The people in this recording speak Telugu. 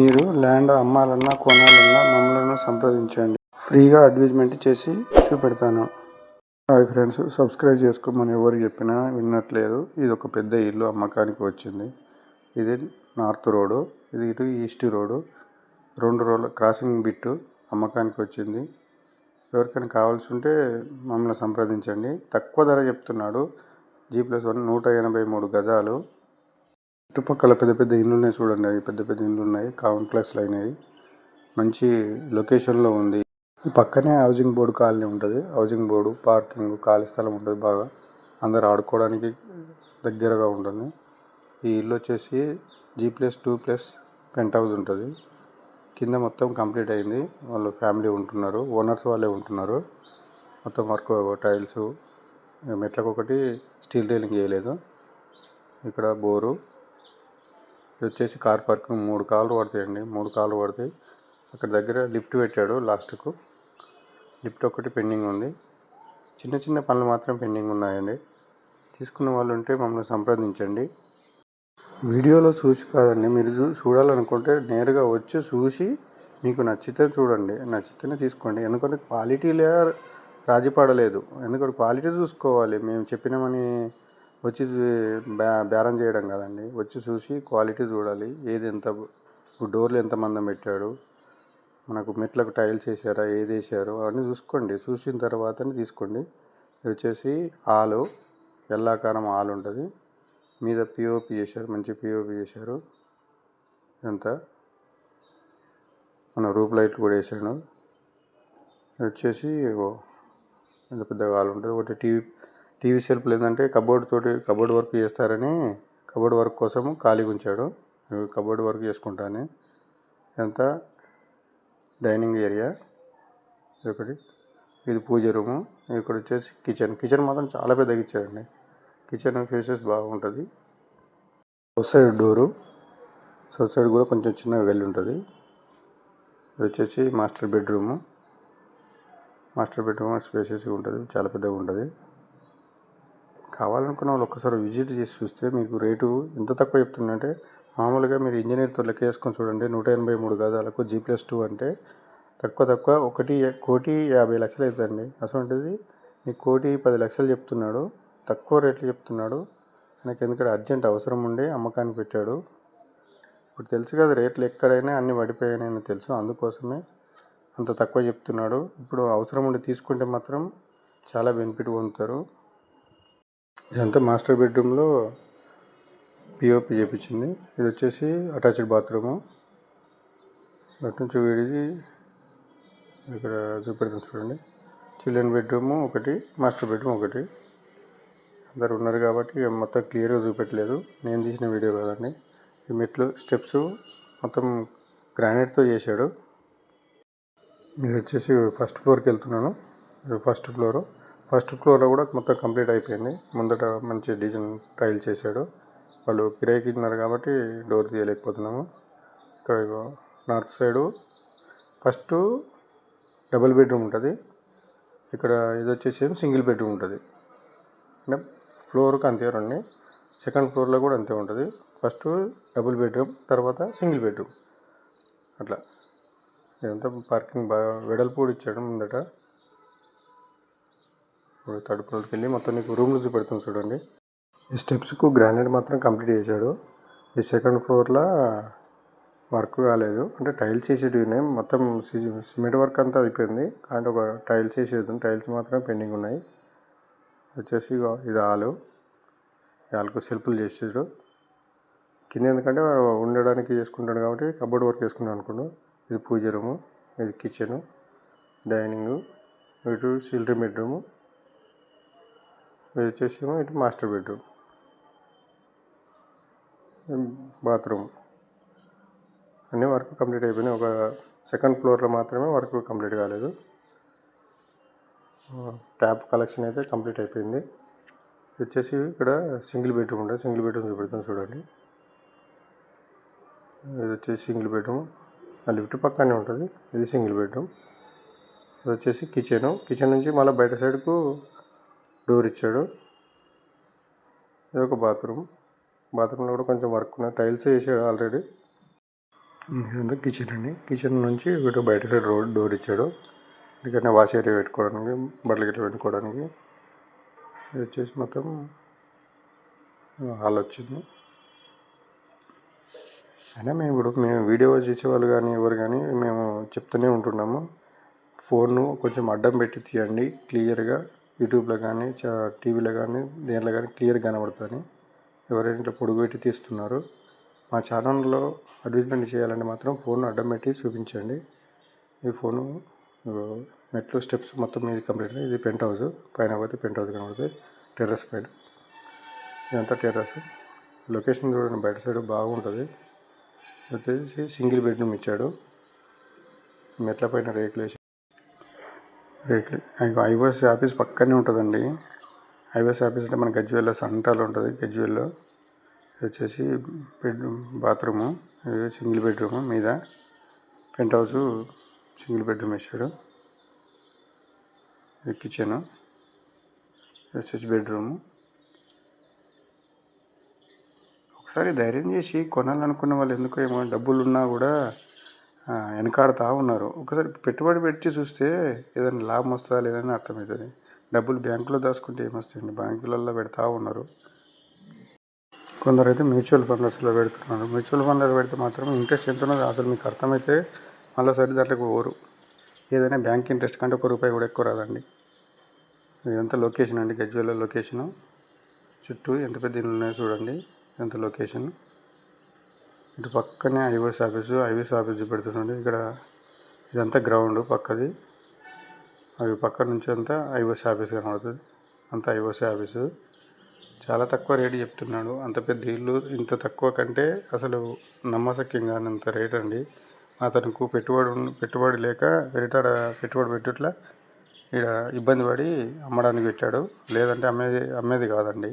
మీరు ల్యాండ్ అమ్మాలన్నా కొనాలన్నా మమ్మల్ని సంప్రదించండి. ఫ్రీగా అడ్వర్టైజ్మెంట్ చేసి చూపెడతాను. హాయ్ ఫ్రెండ్స్ సబ్స్క్రైబ్ చేసుకోమని ఎవరు చెప్పినా వినట్లేదు. ఇది ఒక పెద్ద ఇల్లు అమ్మకానికి వచ్చింది. ఇది నార్త్ రోడ్ ఇది ఇటు ఈస్ట్ రోడ్. రెండు రోడ్ల క్రాసింగ్ బిట్టు అమ్మకానికి వచ్చింది. ఎవరికైనా కావాల్సి ఉంటే మమ్మల్ని సంప్రదించండి. తక్కువ ధర చెప్తున్నాడు. జీ ప్లస్ వన్ నూట ఎనభై మూడు గజాలు. చుట్టుపక్కల పెద్ద పెద్ద ఇండ్లు ఉన్నాయి చూడండి. అవి పెద్ద పెద్ద ఇండ్లు ఉన్నాయి కాంప్లెక్స్లు అయినాయి. మంచి లొకేషన్లో ఉంది. ఈ పక్కనే హౌసింగ్ బోర్డు కాలనీ ఉంటుంది. హౌసింగ్ బోర్డు పార్కింగ్ ఖాళీ స్థలం ఉంటుంది బాగా. అందరు ఆడుకోవడానికి దగ్గరగా ఉంటుంది. ఈ ఇల్లు వచ్చేసి G plus two plus penthouse ఉంటుంది. కింద మొత్తం కంప్లీట్ అయింది. వాళ్ళు ఫ్యామిలీ ఉంటున్నారు. ఓనర్స్ వాళ్ళే ఉంటున్నారు. మొత్తం వర్క్ టైల్స్ మెట్లకు ఒకటి స్టీల్ రైలింగ్ వేయలేదు. ఇక్కడ బోరు. ఇది వచ్చేసి కార్ పార్కింగ్ మూడు కాళ్ళు పడతాయండి మూడు కాళ్ళు పడతాయి అక్కడ దగ్గర లిఫ్ట్ పెట్టాడు లాస్ట్కు. లిఫ్ట్ ఒకటి పెండింగ్ ఉంది. చిన్న చిన్న పనులు మాత్రం పెండింగ్ ఉన్నాయండి. తీసుకున్న వాళ్ళు ఉంటే మమ్మల్ని సంప్రదించండి. వీడియోలో చూసి కాదండి మీరు చూ చూడాలనుకుంటే నేరుగా వచ్చి చూసి మీకు నచ్చితే చూడండి. నచ్చితేనే తీసుకోండి. ఎందుకంటే క్వాలిటీలే రాజీ పడలేదు. ఎందుకంటే క్వాలిటీ చూసుకోవాలి. మేము చెప్పినామని వచ్చి బే బేరం చేయడం కదండి. వచ్చి చూసి క్వాలిటీ చూడాలి. ఏది ఎంత డోర్లు ఎంత మందం పెట్టాడు మనకు మెట్లకు టైల్స్ వేసారా ఏది వేసారు అవన్నీ చూసుకోండి. చూసిన తర్వాతనే తీసుకోండి. ఇది వచ్చేసి హాలు ఎల్లాకారం ఆలు ఉంటుంది. మీద పిఓపి చేశారు మంచి పిఓపి చేశారు. ఇదంతా. మన రూప్ లైట్లు కూడా వేసాడు. వచ్చేసి ఓ పెద్దగా ఉంటుంది. ఒకటి టీవీ టీవీ సెల్ఫ్లు ఏంటంటే కబోర్డ్ తోటి కబోర్డ్ వర్క్ చేస్తారని కబోర్డ్ వర్క్ కోసం ఖాళీగా ఉంచాడు. కబోర్డ్ వర్క్ చేసుకుంటాను. ఇదంతా డైనింగ్ ఏరియా. ఒకటి ఇది పూజ రూము. ఇక్కడ వచ్చేసి కిచెన్. కిచెన్ మాత్రం చాలా పెద్దగా ఇచ్చాడండి. కిచెన్ ఫేసెస్ బాగుంటుంది. South side door. South side కూడా కొంచెం చిన్నగా వెళ్ళి ఉంటుంది. ఇది వచ్చేసి మాస్టర్ బెడ్రూము. మాస్టర్ బెడ్రూమ్ స్పేసెస్గా ఉంటుంది. చాలా పెద్దగా ఉంటుంది. కావాలనుకున్న వాళ్ళు ఒక్కసారి విజిట్ చేసి చూస్తే మీకు రేటు ఎంత తక్కువ చెప్తుందంటే మామూలుగా మీరు ఇంజనీర్తో లెక్క వేసుకొని చూడండి నూట ఎనభై మూడు గదాలకు జీ ప్లస్ టూ అంటే తక్కువ తక్కువ ఒకటి కోటి యాభై లక్షలు అవుతుందండి. అటువంటిది మీకు కోటి పది లక్షలు చెప్తున్నాడు తక్కువ రేట్లు చెప్తున్నాడు నాకు ఎందుకంటే అర్జెంట్ అవసరం ఉండి అమ్మకానికి పెట్టాడు. ఇప్పుడు తెలుసు కదా రేట్లు ఎక్కడైనా అన్ని పడిపోయాయని తెలుసు అందుకోసమే అంత తక్కువ చెప్తున్నాడు. ఇప్పుడు అవసరం ఉండి తీసుకుంటే మాత్రం చాలా బెనిఫిట్ పొందుతారు. ఇదంతా మాస్టర్ బెడ్రూమ్లో పిఓపి చేపించింది. ఇది వచ్చేసి అటాచ్డ్ బాత్రూము. అటు నుంచి వీడిది ఇక్కడ చూపెడతాను చూడండి. చిల్డ్రన్ బెడ్రూము ఒకటి మాస్టర్ బెడ్రూమ్ ఒకటి. అందరు ఉన్నారు కాబట్టి మొత్తం క్లియర్గా చూపెట్టలేదు. నేను తీసిన వీడియో కదండి. ఈ మెట్లు స్టెప్స్ మొత్తం గ్రానైట్తో చేశాడు. ఇది వచ్చేసి ఫస్ట్ ఫ్లోర్కి వెళ్తున్నాను. First floor. ఫస్ట్ ఫ్లోర్లో కూడా మొత్తం కంప్లీట్ అయిపోయింది. ముందట మంచి డిజైన్ టైల్ చేశాడు. వాళ్ళు కిరాయికి ఉన్నారు కాబట్టి డోర్ తీయలేకపోతున్నాము. ఇక్కడ ఇగో north side first double bedroom ఉంటుంది. ఇక్కడ ఇది వచ్చేసి సింగిల్ బెడ్రూమ్ ఉంటుంది. అంటే ఫ్లోర్కి అంతే రండి. సెకండ్ ఫ్లోర్లో కూడా అంతే ఉంటుంది. ఫస్ట్ డబుల్ బెడ్రూమ్ తర్వాత సింగిల్ బెడ్రూమ్. అట్లా. ఇదంతా పార్కింగ్ బాగా వెడల్పు కూడా ఇచ్చాడు ముందట. ఇప్పుడు థర్డ్ ఫ్లోర్కి వెళ్ళి మొత్తం నీకు రూమ్లు చూపెడుతుంది చూడండి. ఈ స్టెప్స్కు గ్రానైట్ మాత్రం కంప్లీట్ చేశాడు. ఈ సెకండ్ ఫ్లోర్లో వర్క్ కాలేదు. అంటే టైల్స్ వేసేటివి ఉన్నాయి. మొత్తం సిమెంట్ వర్క్ అంతా అయిపోయింది. కానీ ఒక టైల్స్ వేసేది టైల్స్ మాత్రం పెండింగ్ ఉన్నాయి. వచ్చేసి ఇది ఆలు. ఈ హాల్కు సెల్ఫ్లు చేసాడు కింద ఎందుకంటే ఉండడానికి చేసుకుంటాడు కాబట్టి కబోర్డ్ వర్క్ చేసుకున్నాడు అనుకోండు ఇది పూజ రూము ఇది కిచెను డైనింగ్ ఇటు చిల్డ్రన్ బెడ్రూము ఇది వచ్చేసేమో ఇటు మాస్టర్ బెడ్రూమ్. బాత్రూమ్. అన్నీ వర్క్ కంప్లీట్ అయిపోయినాయి. ఒక సెకండ్ ఫ్లోర్లో మాత్రమే వర్క్ కంప్లీట్ కాలేదు. ట్యాప్ కలెక్షన్ అయితే కంప్లీట్ అయిపోయింది. ఇది వచ్చేసి ఇక్కడ సింగిల్ బెడ్రూమ్ ఉంటుంది సింగిల్ బెడ్రూమ్ చూపెడతాను చూడండి. ఇది వచ్చేసి సింగిల్ బెడ్రూమ్. ఆ లిఫ్ట్ పక్కనే ఉంటుంది. ఇది సింగిల్ బెడ్రూమ్. ఇది వచ్చేసి కిచెన్. కిచెన్ నుంచి మళ్ళీ బయట సైడ్కు డోర్ ఇచ్చాడు. ఇది ఒక బాత్రూమ్. బాత్రూంలో కూడా కొంచెం వర్క్ ఉన్నాయి. టైల్స్ వేసాడు ఆల్రెడీ. ఇదంతా కిచెన్ అండి. కిచెన్ నుంచి ఇటు బయట సైడ్ రోడ్ డోర్ ఇచ్చాడు. ఎందుకంటే వాష్ ఏరియా పెట్టుకోవడానికి బట్టలు గిట్ల పెట్టుకోవడానికి. ఇది వచ్చేసి మొత్తం హాల్ వచ్చింది. అయినా మేము ఇప్పుడు మేము వీడియో చేసేవాళ్ళు కానీ ఎవరు కానీ మేము చెప్తూనే ఉంటున్నాము. ఫోన్ను కొంచెం అడ్డం పెట్టి తీయండి క్లియర్గా. యూట్యూబ్లో కానీ టీవీలో కానీ దేంట్లో కానీ క్లియర్గా కనబడుతుంది. ఎవరైనా ఇట్లా పొడుగు పెట్టి తీస్తున్నారు. మా ఛానల్లో అడ్వర్టైజ్మెంట్ చేయాలంటే మాత్రం ఫోన్ అడ్డం పెట్టి చూపించండి. ఈ ఫోను మెట్లు స్టెప్స్ మొత్తం ఇది కంప్లీట్ ఇది పెంట్ హౌస్. పైన పోతే పెంట్ హౌస్ కనబడుతుంది. టెర్రస్ పైన. ఇదంతా టెర్రస్. లొకేషన్ చూడండి బయట సైడ్ బాగుంటుంది. వచ్చేసి సింగిల్ బెడ్రూమ్ ఇచ్చాడు. మెట్ల పైన రేకులు ఐఓఎస్ ఆఫీస్ పక్కనే ఉంటుందండి. ఐఓఎస్ ఆఫీస్ అంటే మన గజ్వేల్లో సంటాలు ఉంటుంది గజ్వేల్లో. ఇది వచ్చేసి బెడ్రూమ్ బాత్రూము. ఇది సింగిల్ బెడ్రూమ్ మీద. పెంట్ హౌస్ సింగిల్ బెడ్రూమ్ వేసాడు ఇది కిచెన్. ఇది వచ్చేసి బెడ్రూము. ఒకసారి ధైర్యం చేసి కొనాలనుకున్న వాళ్ళు ఎందుకో ఏమో డబ్బులు ఉన్నా కూడా వెనకాడుతూ ఉన్నారు. ఒకసారి పెట్టుబడి పెట్టి చూస్తే ఏదైనా లాభం వస్తుందా లేదని అర్థమవుతుంది డబ్బులు బ్యాంకులో దాచుకుంటే ఏమొస్తుంది బ్యాంకులలో పెడతా ఉన్నారు. కొందరు అయితే మ్యూచువల్ ఫండ్స్లో పెడుతున్నారు. మ్యూచువల్ ఫండ్లో పెడితే మాత్రం ఇంట్రెస్ట్ ఎంత ఉన్నది అసలు మీకు అర్థమైతే మళ్ళీసారి దాంట్లోకి పోరు. ఏదైనా బ్యాంక్ ఇంట్రెస్ట్ కంటే ఒక రూపాయి కూడా ఎక్కువ రాదండి. ఇదంతా లొకేషన్ అండి. గజ్వేల్ లొకేషను. చుట్టూ ఎంత పెద్ద ఇల్లు ఉన్నాయో చూడండి. ఎంత లొకేషన్. ఇటు పక్కనే ఐఓఎస్ ఆఫీసు ఐఓఎస్ ఆఫీస్ చూపెడుతుంది ఇక్కడ ఇదంతా గ్రౌండ్ పక్కది. అవి పక్క నుంచి అంతా ఐఓఎస్ ఆఫీస్ కనబడుతుంది. అంతా ఐఓసీ ఆఫీసు. చాలా తక్కువ రేటు చెప్తున్నాడు. అంత పెద్ద ఇల్లు ఇంత తక్కువ కంటే అసలు నమ్మశక్యం కానంత రేట్ అండి. అతనికి పెట్టుబడి పెట్టుబడి లేక వేరేటాడ పెట్టుబడి పెట్టుట్లా ఇక్కడ ఇబ్బంది పడి అమ్మడానికి పెట్టాడు. లేదంటే అమ్మేది అమ్మేది కాదండి.